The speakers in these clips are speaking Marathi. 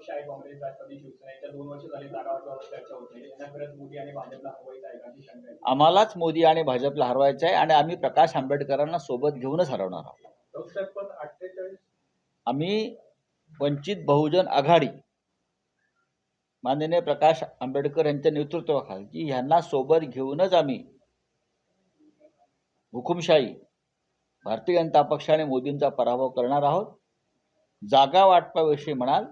हुकुमशाही काँग्रेस राष्ट्रवादी शिवसेना दोन वर्ष झाली जागा वाटपावर चर्चा होत यांना खरंच मोदी आणि भाजपला हवायचं आहे का शंका आहे. आम्हालाच मोदी आणि भाजपला हरवायचं आहे आणि आम्ही प्रकाश आंबेडकरांना सोबत घेऊनच हरवणार आहोत. पण अठ्ठेचाळीस? आम्ही वंचित बहुजन आघाडी माननीय प्रकाश आंबेडकर यांच्या नेतृत्वाखाली ह्यांना सोबत घेऊनच आम्ही हुकुमशाही भारतीय जनता पक्ष आणि मोदींचा पराभव करणार आहोत. जागा वाटपाविषयी म्हणाल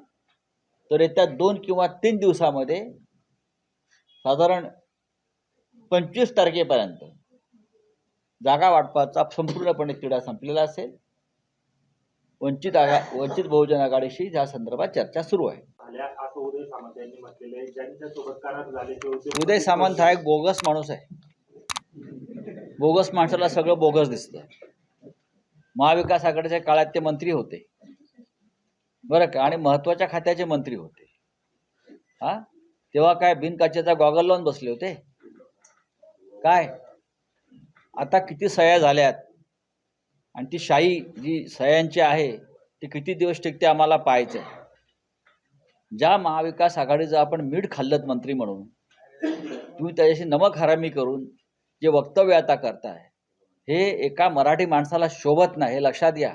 तर येत्या दोन किंवा तीन दिवसामध्ये साधारण पंचवीस तारखेपर्यंत जागा वाटपाचा संपूर्णपणे तिढा संपलेला असेल. वंचित आघा वंचित बहुजन आघाडीशी या संदर्भात चर्चा सुरू आहे. उदय सामंत हा एक बोगस माणूस आहे. बोगस माणसाला सगळं बोगस दिसतं. महाविकास आघाडीच्या काळात ते मंत्री होते. बरं का? आणि महत्त्वाच्या खात्याचे मंत्री होते. हा? तेव्हा काय बिनकाचेचा गॉगल लावून बसले होते? काय? आता किती सह्या झाल्यात? आणि ती शाही जी सह्यांची आहे ती किती दिवस टिकते आम्हाला पाहायचं ज्या महाविकास आघाडीचं आपण मीठ खाल्लत मंत्री म्हणून तुम्ही त्याच्याशी नमक हरामी करून जे वक्तव्य आता करताय हे एका मराठी माणसाला शोभत नाही हे लक्षात घ्या.